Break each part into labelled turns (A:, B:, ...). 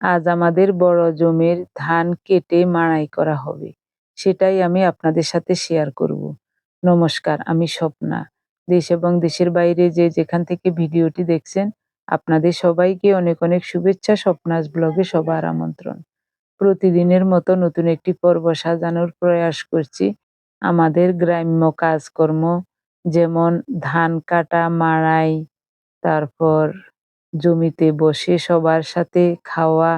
A: আজ আমাদের বড় জমির ধান কেটে মাড়াই করা হবে। সেটাই আমি আপনাদের সাথে শেয়ার করব। নমস্কার, আমি স্বপ্না। দেশ এবং দেশের বাইরে যে যেখান থেকে ভিডিওটি দেখছেন, আপনাদের সবাইকে অনেক অনেক শুভেচ্ছা, স্বপ্নাস ব্লগে সবার আমন্ত্রণ। প্রতিদিনের মতো নতুন একটি পর্ব সাজানোর প্রয়াস করছি। আমাদের গ্রাম্য কাজকর্ম, যেমন ধান কাটা, মাড়াই, তারপর জমিতে বসে সবার সাথে খাওয়া,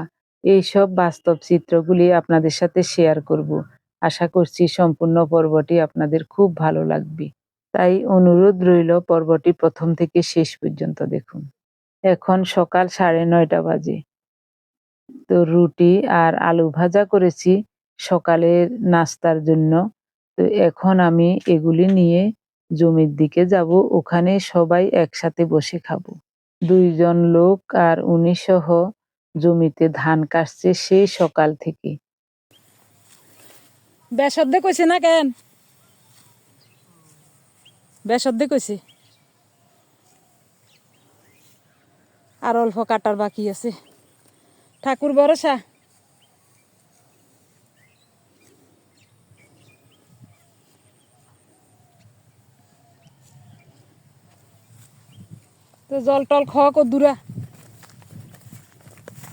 A: এইসব বাস্তব চিত্রগুলি আপনাদের সাথে শেয়ার করব। আশা করছি সম্পূর্ণ পর্বটি আপনাদের খুব ভালো লাগবে। তাই অনুরোধ রইল পর্বটি প্রথম থেকে শেষ পর্যন্ত দেখুন। এখন সকাল সাড়ে নয়টা বাজে। তো রুটি আর আলু ভাজা করেছি সকালের নাস্তার জন্য। তো এখন আমি এগুলি নিয়ে জমির দিকে যাব। ওখানে সবাই একসাথে বসে খাব। দুইজন লোক আর উনি সহ জমিতে ধান কাটছে সেই সকাল থেকে।
B: বেসদ্দে কইছে না কেন? বেসদ্দে কইছে। আর অল্প কাটার বাকি আছে। ঠাকুর ভরসা। তো জল টল খাওয়া কদ্দুরা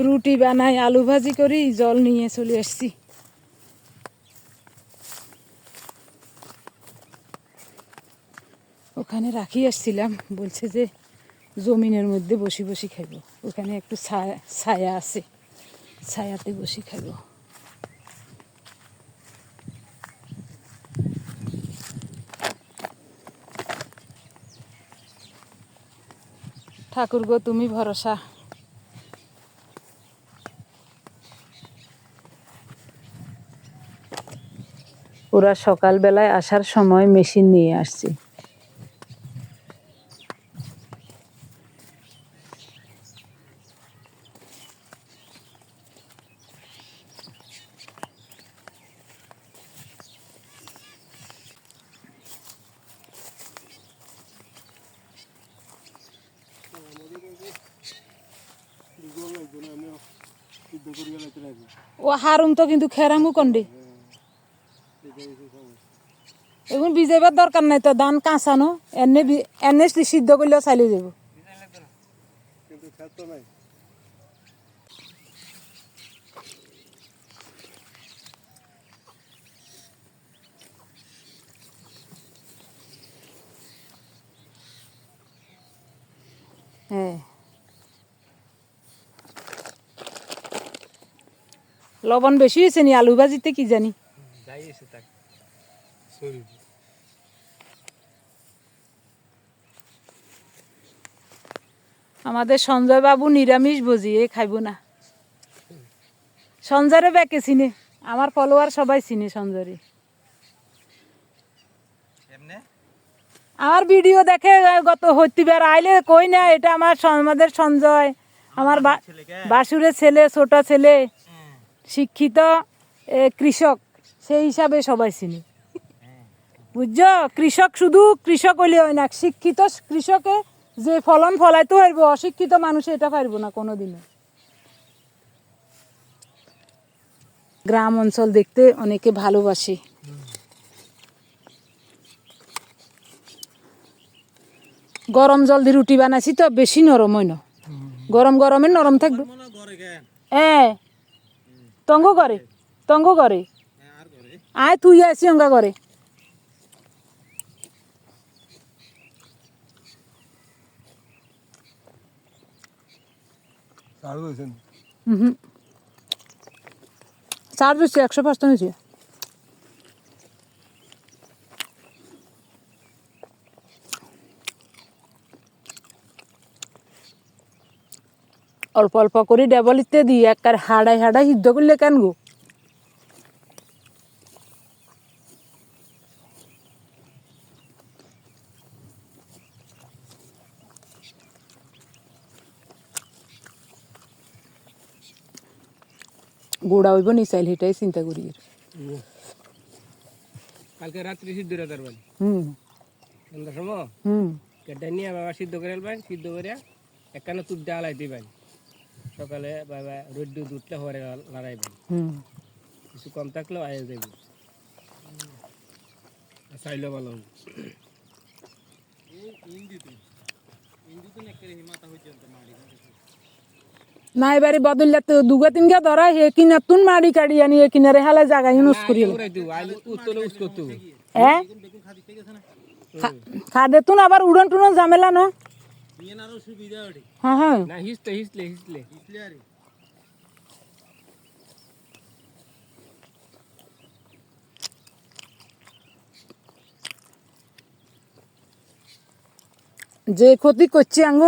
B: রুটি বানাই, আলু ভাজি করি, জল নিয়ে চলে আসছি। ওখানে রাখি আসছিলাম, বলছে যে জমিনের মধ্যে বসে বসি খাইব। ওখানে একটু ছায়া ছায়া আছে, ছায়াতে বসি খাইব। ঠাকুর গো তুমি ভরসা।
A: ওরা সকালবেলায় আসার সময় মেশিন নিয়ে আসছে।
B: ও হারুম তো কিন্তু খেরামু কন্ডে। এখন ভিজাইবার দরকার নাই তো, ধান কাঁচানো, এনে এনে সিদ্ধ করলেও চাইলে যাব। হ্যাঁ। লবণ বেশি হয়েছে নি আলু ভাজিতে কি জানি? আমাদের সঞ্জয় বাবু নিরামিষ ভোজি এ খাইব না। সঞ্জয়রে ব্যাকে চিনে আমার ফলোয়ার সবাই চিনে সঞ্জয়রে। আমার ভিডিও দেখে গত হইতিবার আইলে কই না এটা আমার আমাদের সঞ্জয় আমার বাসুরের ছেলে ছোট ছেলে। শিক্ষিত কৃষক সেই হিসাবে সবাই চিনি। বুঝছ? কৃষক শুধু কৃষক হইলে হয় না শিক্ষিত কৃষকে যে ফলন ফলাইতে পারব অশিক্ষিত মানুষ এটা পারব না কোনোদিনও। গ্রাম অঞ্চল দেখতে অনেকে ভালোবাসে। গরম জল দিয়ে রুটি বানাইছি তো বেশি নরম হয় না। গরম গরমে নরম থাকবে। হ্যাঁ তঙ্গ করে তঙ্গ করে। আয় তুই আসি অঙ্গা করে। চার্জ হচ্ছে একশো পাঁচটা হয়েছে। অল্প অল্প করে ডেবল ইতে দিই একবার হাড়াই হাড়াই সিদ্ধ করলে কেন গো? গোড়া হইব নি চাইল সেটাই চিন্তা করি।
C: কালকে রাত্রি সিদ্ধ করে তারপর
B: হুম।
C: সন্ধ্যার সময়?
B: হুম।
C: কেটে নিয়ে বাবা সিদ্ধ করে আলবেন সিদ্ধ করে একখানে তুপ দিয়ে আলাইতে পারেন সকালে বাবা রোদ দুধ উঠলে হরে লড়াইবেন কিছু কম থাকলেও আয়ে দেব চাইলেও ভালো হবে
B: না এবারে বদললে তো দুগা তিনগা ধরা হে কিনা তুন মারি কাড়ি আনি এ কিনারে হালা জায়গা ইউজ করি হ্যাঁ খাদে তুন আবার উড়ন টুড়ন ঝামেলা না হ্যাঁ হ্যাঁ
C: না হিসলে হিসলে হিসলে
B: যে ক্ষতি করছি আঙ্গ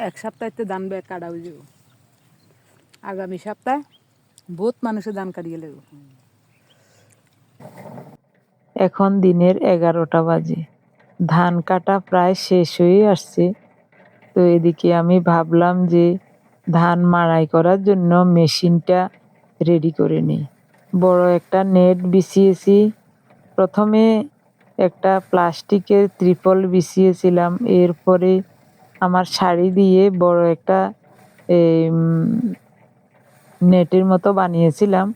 B: এক সপ্তাহে ধান ব্যাগ কাটা যাব আগামী সপ্তাহে বহুত মানুষের ধান কাটিয়ে লাগবে
A: এখন দিনের এগারোটা বাজে। ধান কাটা প্রায় শেষ হয়ে আসছে। তো এদিকে আমি ভাবলাম যে ধান মাড়াই করার জন্য মেশিনটা রেডি করে নিই। বড় একটা নেট বিছিয়েছি। প্রথমে একটা প্লাস্টিকের ত্রিপল বিছিয়েছিলাম। এরপরে আমার শাড়ি দিয়ে বড় একটা নেটের মতো বানিয়েছিলাম।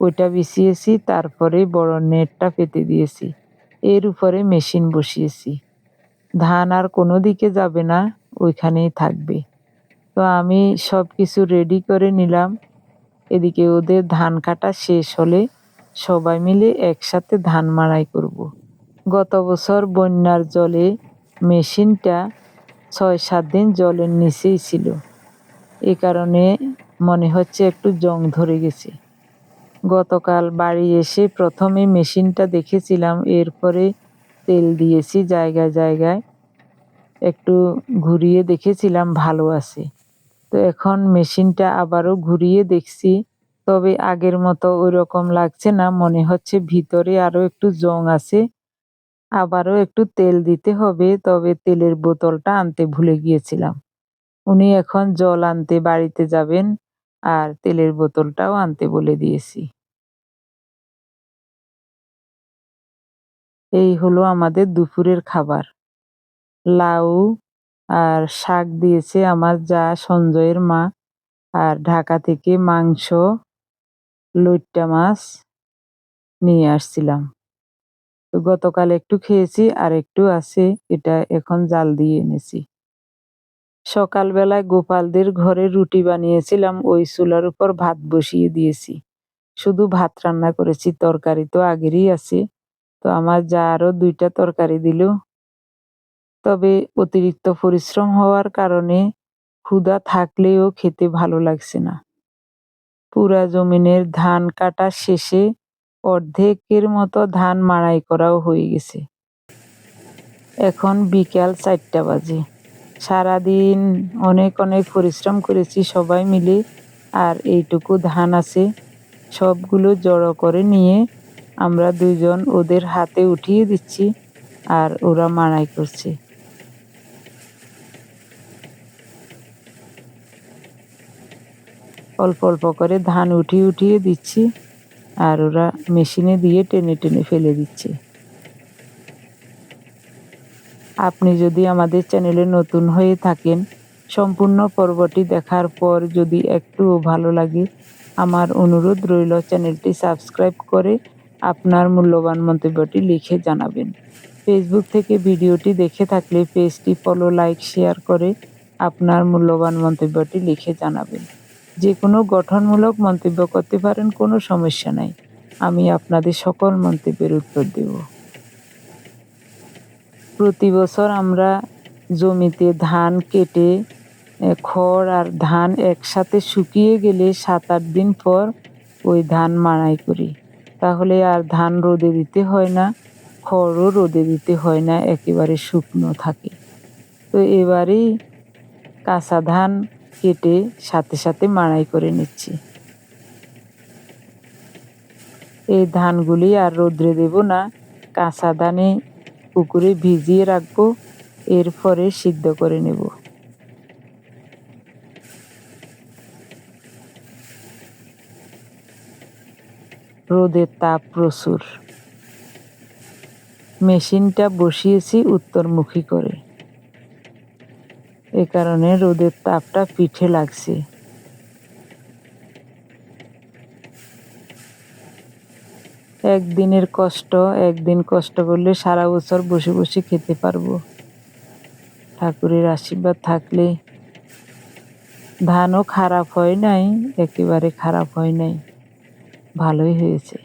A: ওইটা বিছিয়েছি, তারপরে বড় নেটটা পেতে দিয়েছি। এর উপরে মেশিন বসিয়েছি। ধান আর কোনো দিকে যাবে না, ওইখানেই থাকবে। তো আমি সব কিছু রেডি করে নিলাম। এদিকে ওদের ধান কাটা শেষ হলে সবাই মিলে একসাথে ধান মাড়াই করব। গত বছর বন্যার জলে মেশিনটা ছয় সাত দিন জলের নিচেই ছিল। এ কারণে মনে হচ্ছে একটু জং ধরে গেছে। গতকাল বাড়ি এসে প্রথমে মেশিনটা দেখেছিলাম, এরপরে তেল দিয়েছি, জায়গায় জায়গায় একটু ঘুরিয়ে দেখেছিলাম ভালো আছে। তো এখন মেশিনটা আবারও ঘুরিয়ে দেখছি, তবে আগের মতো ওই রকম লাগছে না, মনে হচ্ছে ভিতরে আরও একটু জং আছে। আবারও একটু তেল দিতে হবে, তবে তেলের বোতলটা আনতে ভুলে গিয়েছিলাম। উনি এখন জল আনতে বাড়িতে যাবেন আর তেলের বোতলটাও আনতে বলে দিয়েছি। এই হলো আমাদের দুপুরের খাবার। লাউ আর শাক দিয়েছে আমার যা সঞ্জয়ের মা আর ঢাকা থেকে মাংস, লইট্টা মাছ নিয়ে আসছিলাম। গতকাল একটু খেয়েছি আর একটু আছে, এটা এখন জাল দিয়ে এনেছি। সকালবেলায় গোপালদের ঘরে রুটি বানিয়েছিলাম, ওই চুলার উপর ভাত বসিয়ে দিয়েছি। শুধু ভাত রান্না করেছি, তরকারি তো আগেরই আছে, তো আমার যা আরও দুইটা তরকারি দিল। তবে অতিরিক্ত পরিশ্রম হওয়ার কারণে ক্ষুধা থাকলেও খেতে ভালো লাগছে না। পুরা জমিনের ধান কাটা শেষে অর্ধেকের মতো ধান মাড়াই করাও হয়ে গেছে। এখন বিকাল চারটা বাজে। সারাদিন অনেক অনেক পরিশ্রম করেছি সবাই মিলে, আর এইটুকু ধান আছে। সবগুলো জড়ো করে নিয়ে আমরা দুজন ওদের হাতে উঠিয়ে দিচ্ছি, আর ওরা মাড়াই করছে। অল্প অল্প করে ধান উঠিয়ে উঠিয়ে দিচ্ছি। আর ওরা মেশিনে দিয়ে টেনে টেনে ফেলে দিচ্ছে। আপনি যদি আমাদের চ্যানেলে নতুন হয়ে থাকেন, সম্পূর্ণ পর্বটি দেখার পর যদি একটুও ভালো লাগে, আমার অনুরোধ রইল চ্যানেলটি সাবস্ক্রাইব করে আপনার মূল্যবান মন্তব্যটি লিখে জানাবেন। ফেসবুক থেকে ভিডিওটি দেখে থাকলে পেজটি ফলো, লাইক, শেয়ার করে আপনার মূল্যবান মন্তব্যটি লিখে জানাবেন। যে কোনো গঠনমূলক মন্তব্য করতে পারেন, কোনো সমস্যা নাই। আমি আপনাদের সকল মন্তব্যের উত্তর দেব। প্রতি বছর আমরা জমিতে ধান কেটে খড় আর ধান একসাথে শুকিয়ে গেলে সাত আট দিন পর ওই ধান মাড়াই করি। তাহলে আর ধান রোদে দিতে হয় না, খড়ও রোদে দিতে হয় না, একেবারে শুকনো থাকে। তো এবারেই কাঁচা ধান কেটে সাথে সাথে মাড়াই করে নিচ্ছি। এই ধানগুলি আর রোদ্রে দেব না, কাঁচা ধানে পুকুরে ভিজিয়ে রাখব, এরপরে সিদ্ধ করে নেব। রোদের তাপ প্রচুর। মেশিনটা বসিয়েছি উত্তরমুখী করে। এ কারণে রোদের তাপটা পিঠে লাগছে। একদিনের কষ্ট, একদিন কষ্ট করলে সারা বছর বসে বসে খেতে পারব। ঠাকুরের আশীর্বাদ থাকলে ধানও খারাপ হয় নাই, একেবারে খারাপ হয় নাই। ভালোই হয়েছে।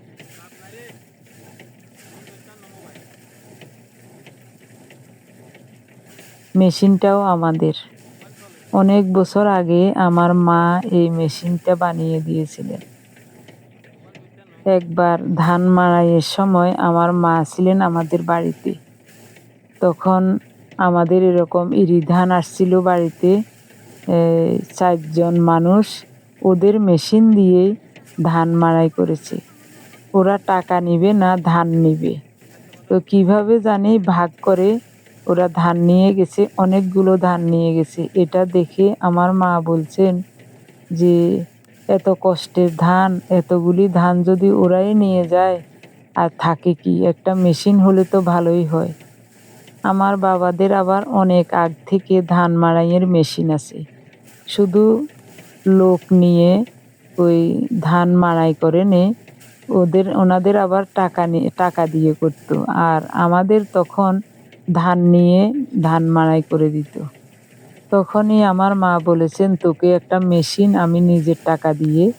A: মেশিনটাও আমাদের। অনেক বছর আগে আমার মা এই মেশিনটা বানিয়ে দিয়েছিলেন। একবার ধান মাড়াইয়ের সময় আমার মা ছিলেন আমাদের বাড়িতে। তখন আমাদের এরকম ইরি ধান আসছিল বাড়িতে চারজন মানুষ। ওদের মেশিন দিয়ে ধান মাড়াই করেছে। ওরা টাকা নিবে না, ধান নিবে। তো কীভাবে জানি ভাগ করে ওরা ধান নিয়ে গেছে, অনেকগুলো ধান নিয়ে গেছে। এটা দেখে আমার মা বলছেন যে, এত কষ্টের ধান, এতগুলি ধান যদি ওরাই নিয়ে যায়, আর থাকে কি? একটা মেশিন হলে তো ভালোই হয়। আমার বাবাদের আবার অনেক আগ থেকে ধান মাড়াইয়ের মেশিন আছে। শুধু লোক নিয়ে ওই ধান মাড়াই করে নে, ওদের, ওনাদের আবার টাকা নিয়ে টাকা দিয়ে করতো। আর আমাদের তখন ধান নিয়ে ধান মাড়াই করে দিত। তখনই আমার মা বলেছেন, তোকে একটা মেশিন আমি নিজের টাকা দিয়ে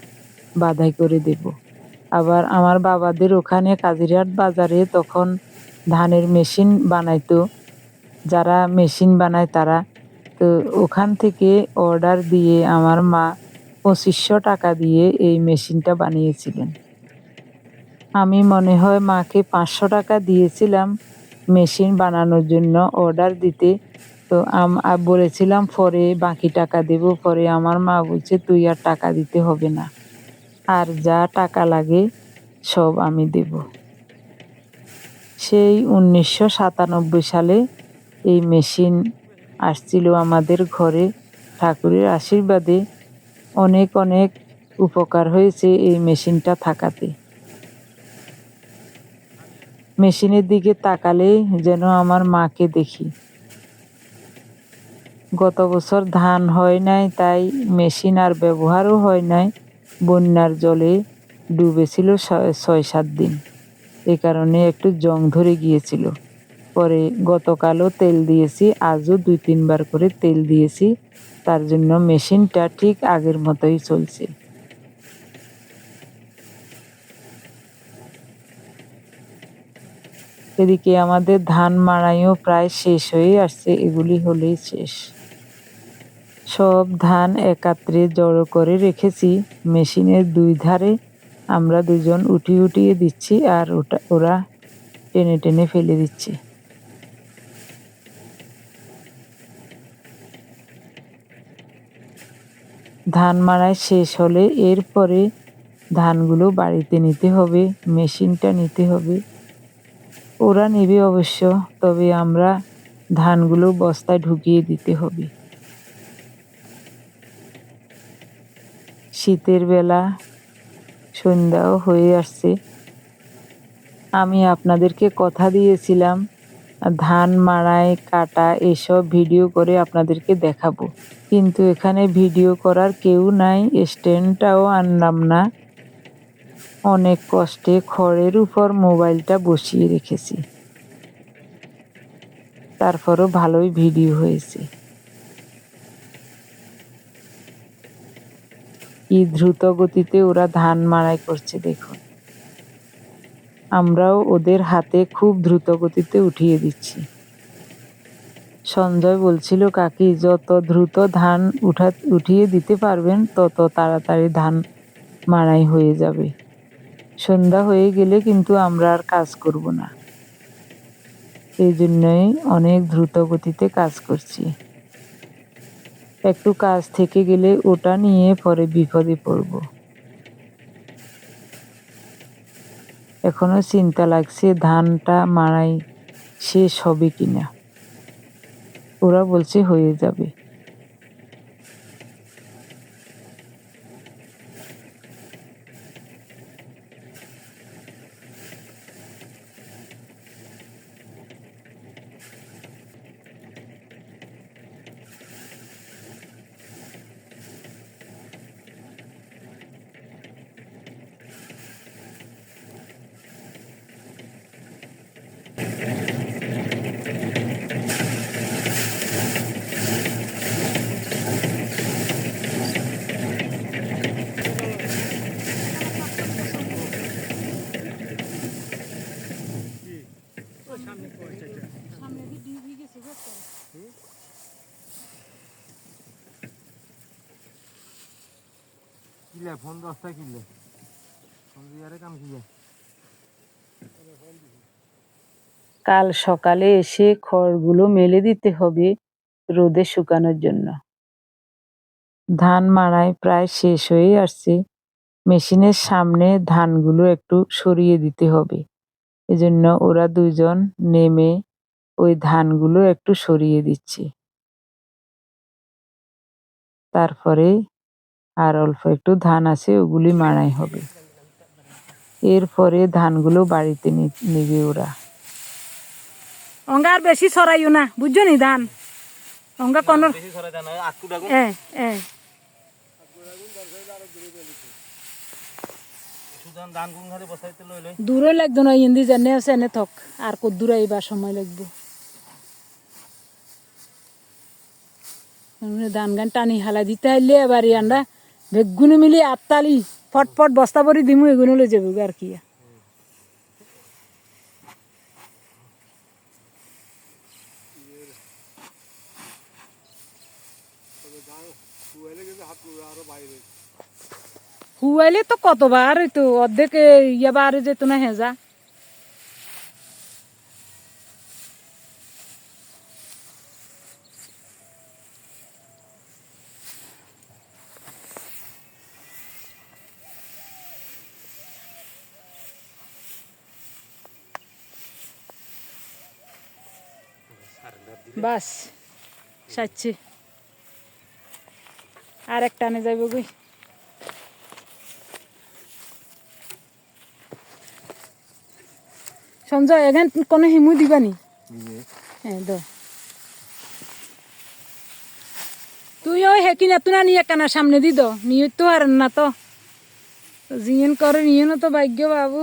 A: বাধাই করে দেব। আবার আমার বাবাদের ওখানে কাজিরহাট বাজারে তখন ধানের মেশিন বানাইতো। যারা মেশিন বানায় তারা। তো ওখান থেকে অর্ডার দিয়ে আমার মা পঁচিশশো টাকা দিয়ে এই মেশিনটা বানিয়েছিলেন। আমি মনে হয় মাকে পাঁচশো টাকা দিয়েছিলাম। মেশিন বানানোর জন্য অর্ডার দিতে। তো বলেছিলাম, পরে বাকি টাকা দেব, পরে আমার মা বলছে, তুই আর টাকা দিতে হবে না। আর যা টাকা লাগে, সব আমি দেব। সেই উনিশশো সাতানব্বই সালে এই মেশিন আসছিল আমাদের ঘরে। ঠাকুরের আশীর্বাদে অনেক অনেক উপকার হয়েছে এই মেশিনটা থাকাতে। মেশিনের দিকে তাকালে যেন আমার মাকে দেখি। গত বছর ধান হয় নাই, তাই মেশিন আর ব্যবহারও হয় নাই। বন্যার জলে ডুবেছিল ছয়, সাত দিন। এ কারণে একটু জং ধরে গিয়েছিল। পরে গতকালও তেল দিয়েছি, আজও দুই, তিনবার করে তেল দিয়েছি। তার জন্য মেশিনটা ঠিক আগের মতোই চলছে। এদিকে আমাদের ধান মাড়াইও প্রায় শেষ হয়ে আসছে, এগুলি হলেই শেষ। সব ধান একাত্রে জড়ো করে রেখেছি, মেশিনের দুই ধারে আমরা দুজন উঠিয়ে উঠিয়ে দিচ্ছি আর ওটা, ওরা টেনে টেনে ফেলে দিচ্ছে। ধান মাড়াই শেষ হলে এরপরে ধানগুলো বাড়িতে নিতে হবে, মেশিনটা নিতে হবে। ওরা নেবে অবশ্য, তবে আমরা ধানগুলো বস্তায় ঢুকিয়ে দিতে হবে। শীতের বেলা সন্ধ্যাও হয়ে আসছে। আমি আপনাদেরকে কথা দিয়েছিলাম ধান মাড়াই, কাটা এসব ভিডিও করে আপনাদেরকে দেখাবো। কিন্তু এখানে ভিডিও করার কেউ নাই, স্ট্যান্ডটাও আনলাম না। অনেক কষ্টে খড়ের উপর মোবাইলটা বসিয়ে রেখেছি। তারপরও ভালোই ভিডিও হয়েছে। কি দ্রুত গতিতে ওরা ধান মাড়াই করছে দেখুন। আমরাও ওদের হাতে খুব দ্রুত গতিতে উঠিয়ে দিচ্ছি। সঞ্জয় বলছিল, কাকি, যত দ্রুত ধান উঠা, উঠিয়ে দিতে পারবেন, তত তাড়াতাড়ি ধান মাড়াই হয়ে যাবে। সন্ধ্যা হয়ে গেলে কিন্তু আমরা আর কাজ করব না। এই জন্যই অনেক দ্রুত গতিতে কাজ করছি। একটু কাজ থেকে গেলে ওটা নিয়ে পরে বিপদে পড়ব। এখনও চিন্তা লাগছে ধানটা মাড়াই শেষ হবে কিনা। ওরা বলছে হয়ে যাবে।
D: দশটা কিলে
A: সকালে এসে খড়গুলো মেলে দিতে হবে রোদে শুকানোর জন্য। ধান মাড়াই প্রায় শেষ হয়ে আসছে। মেশিনের সামনে ধানগুলো একটু সরিয়ে দিতে হবে। এজন্য ওরা দুজন নেমে ওই ধানগুলো একটু সরিয়ে দিচ্ছে। তারপরে আর অল্প একটু ধান আছে ওগুলি মাড়াই হবে। এরপরে ধানগুলো বাড়িতে নিবে ওরা।
B: অঙ্গার বেশি ছড়াইও না বুঝছ নি ধান? অঙ্গা কোন দূরে লাগতো না ইন্দি জানে আছে এনে থক। আর কত দূরে আইবার সময় লাগবো। ধান গান টানি হালা দিতে আইলে এবার আমরা বেগুনি মিলি আত্তালি ফটফট বস্তা ভরি দিমু এগুলো লই যাব আর কি হুয়াইলে তো কতবার হইতো অর্ধেক ইয়া বার যেত না হেজা বাস সাচ্ছি আর একটা আনে যাইব গই। সঞ্জয় এখান কোনো হিমু দিবানি হ্যাঁ দ। তুই ওই হেকি না তুই নিয়ে কানা সামনে দি দো। নিয়ে তো আর না তো। জিয়েন করে নিয়ে না তো ভাগ্য বাবু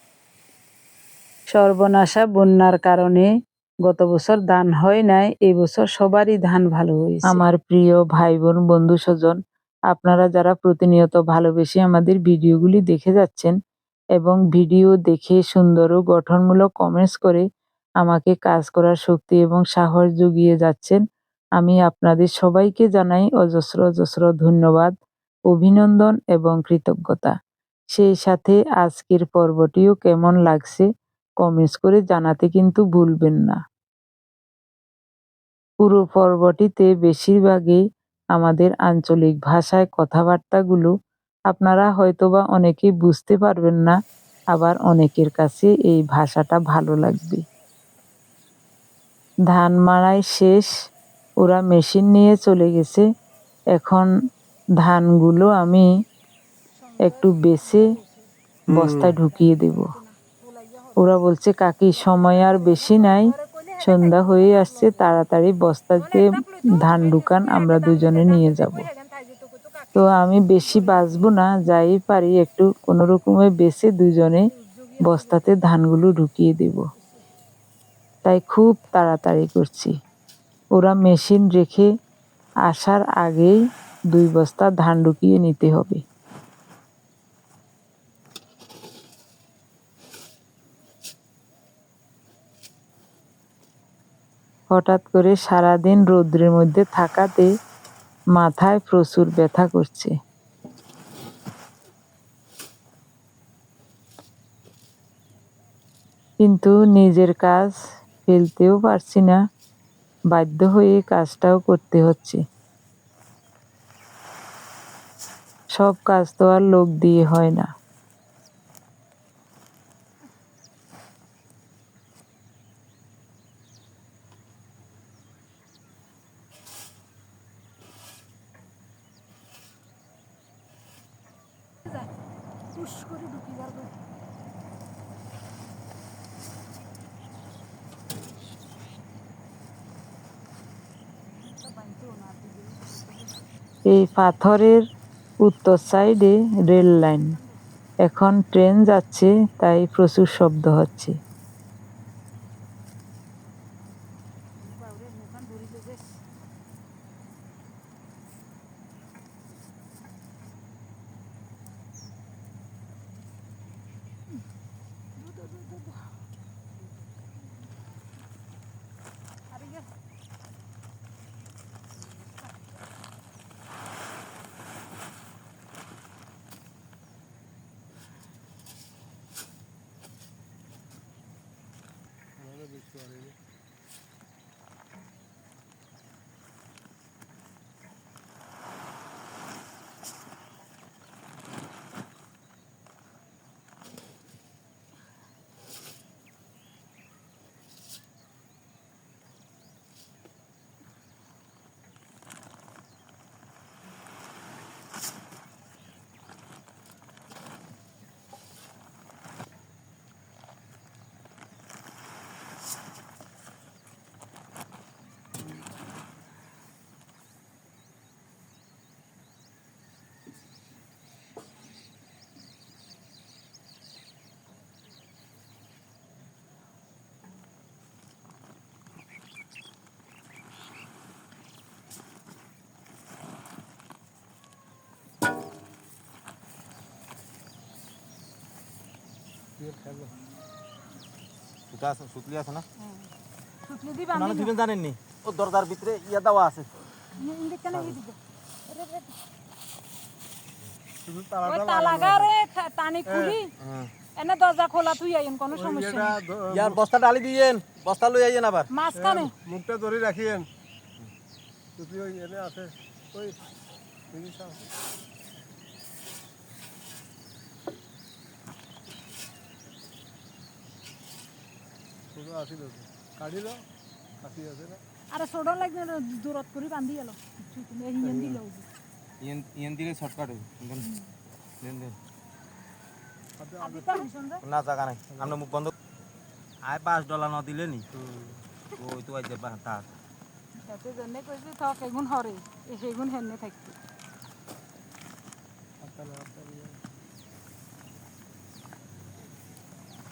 A: সর্বনাশা বন্যার কারণে গত বছর ধান হয় নাই এবছর সবারই ধান ভালো হয়েছে। আমার প্রিয় ভাই বোন বন্ধু স্বজন, আপনারা যারা প্রতিনিয়ত ভালোবেসে আমাদের ভিডিওগুলি দেখে যাচ্ছেন এবং ভিডিও দেখে সুন্দর ও গঠনমূলক কমেন্টস করে আমাকে কাজ করার শক্তি এবং সাহস জুগিয়ে যাচ্ছেন, আমি আপনাদের সবাইকে জানাই অজস্র অজস্র ধন্যবাদ, অভিনন্দন এবং কৃতজ্ঞতা। সেই সাথে আজকের পর্বটিও কেমন লাগছে কমেন্টস করে জানাতে কিন্তু ভুলবেন না। পুরো পর্বটিতে বেশিরভাগই আমাদের আঞ্চলিক ভাষায় কথাবার্তাগুলো আপনারা হয়তোবা অনেকে বুঝতে পারবেন না আবার অনেকের কাছে এই ভাষাটা ভালো লাগবে। ধান মাড়াই শেষ ওরা মেশিন নিয়ে চলে গেছে। এখন ধানগুলো আমি একটু বেছে বস্তায় ঢুকিয়ে দেব। ওরা বলছে, কাকি, সময় আর বেশি নাই। সন্ধ্যা হয়ে আসছে, তাড়াতাড়ি বস্তাতে ধান ঢুকান, আমরা দুজনে নিয়ে যাব। তো আমি বেশি বাঁচবো না, যাই পারি, একটু কোনো রকমে বেছে দুজনে বস্তাতে ধানগুলো ঢুকিয়ে দেব। তাই খুব তাড়াতাড়ি করছি। ওরা মেশিন রেখে আসার আগেই দুই বস্তা ধান ঢুকিয়ে নিতে হবে। হঠাৎ করে সারাদিন রৌদ্রের মধ্যে থাকাতে মাথায় প্রচুর ব্যথা করছে। কিন্তু নিজের কাজ ফেলতেও পারছি না, বাধ্য হয়ে কাজটাও করতে হচ্ছে। সব কাজ তো আর লোক দিয়ে হয় না।
B: পুশ করে
A: এই পাথরের উত্তর সাইডে রেল লাইন। এখন ট্রেন যাচ্ছে, তাই প্রচুর শব্দ হচ্ছে।
D: সুতা আছে সুতলি আছে না?
B: সুতলি দি
D: মানে
B: বান্ধি
D: দিবেন জানেননি? ও দরজার ভিতরে ইয়া দেওয়া আছে।
B: ইন্দিকানে দিব?
D: শুধু
B: ওই তালাগারে টানি খুলি।
D: হ্যাঁ।
B: এনে দরজা খোলা তুই আইন কোনো সমস্যা নেই।
D: ইয়ার বস্তা ডালি দিয়েন বস্তা লই আইয়েন আবার।
B: মাঝখানে।
E: মুখটা ধরে রাখিয়েন। ওই এনে আছে। ওই ছোট আসিল তো। কাঢ়িল আছে
B: আরে লাগবে দূরত করে বান্ধি এলো তুমি হিয়েন দিল
D: ইয়েন ইয়েন দিলে শর্টকাট দেন দেন
B: তো
D: না জায়গা নাই। আমরা মুখ বন্ধ আয় পাঁচ ডলার ন দিলে নি? ওই তো আজ তার
B: তাতে। জন্য কইছি থক এগুন হরে এ সেগুন হেনে থাকতে
E: হাতটা না হাতটা দিয়ে।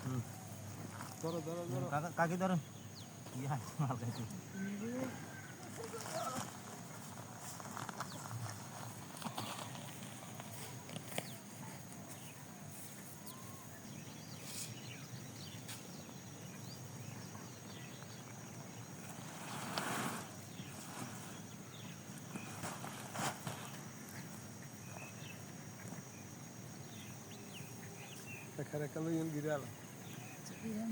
D: হুম।
E: ধরো ধরো ধরো
D: কাকা- কাকি ধরেন ইয়া, মাল খাইছে।
E: রেখা রেখা লই গিরে আলা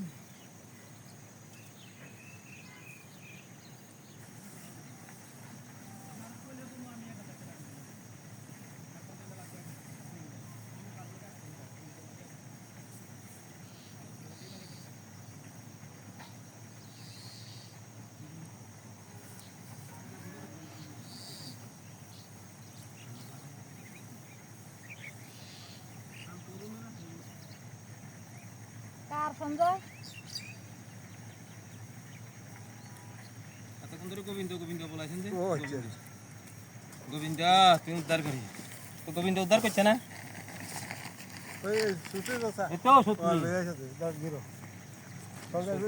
B: কার সঞ্জয়?
D: এতক্ষণ ধরে গোবিন্দ গোবিন্দ বলাইছেন যে?
E: আচ্ছা
D: গোবিন্দ তুমি উদ্ধার করি। তো গোবিন্দ উদ্ধার করছে না?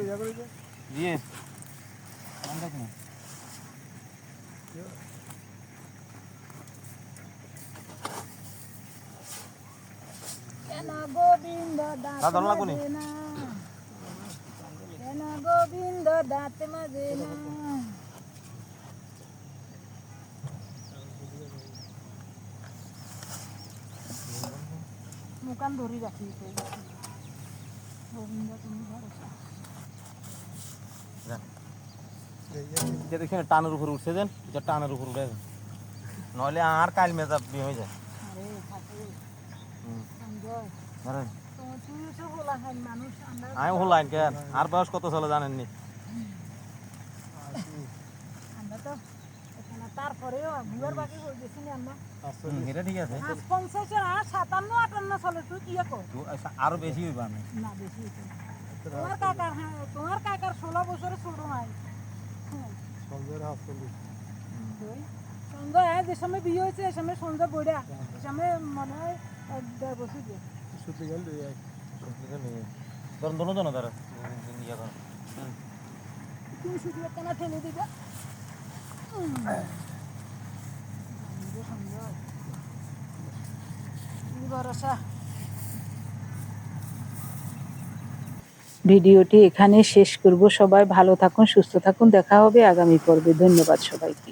E: ইয়া করে দে
D: দিয়ে দেখ না?
B: কেন গোবিন্দ দাঁত
D: দাঁত লাগবো নি?
B: গোবিন্দ দাঁত মাজে না মুকান ধরি রাখি গোবিন্দ তুমি ভরসা
D: যে দেখি না, টানের উপর উঠছে দেন এটা টানের উপর উঠে নইলে আর কাল মেজা বিয়ে হয়ে যায়।
B: আরে
D: হুম। ধরেন। আমি হল লাইন কেন? আর বয়স কত চলে জানেননি?
B: আমরা তো এখানে তারপরেও ঘুরের বাকি হয়ে গেছি আমরা
D: এটা ঠিক আছে।
B: আজ আর সাতান্ন আটান্ন সালে তুই কি কর?
D: তো আচ্ছা, আরও বেশি হইবা আমি।
B: না বেশি তোমার কাকার হ্যাঁ তোমার কাকার ষোলো বছরে ছোট নাই। সঞ্জয় যে সময় বিয়ে হয়েছে এই সময় সঞ্জয় সময় মনে হয় এক দেড় বছর দিয়ে
E: সুতে গেল লয়ে আয়
D: ধরুন দোনো দোনো ধরো ইয়ে হুম।
B: তুমি শুধু একটা না ঠেলে দিবে।
A: ভিডিওটি এখানে শেষ করব। সবাই ভালো থাকুন সুস্থ থাকুন। দেখা হবে আগামী পর্বে। ধন্যবাদ সবাইকে।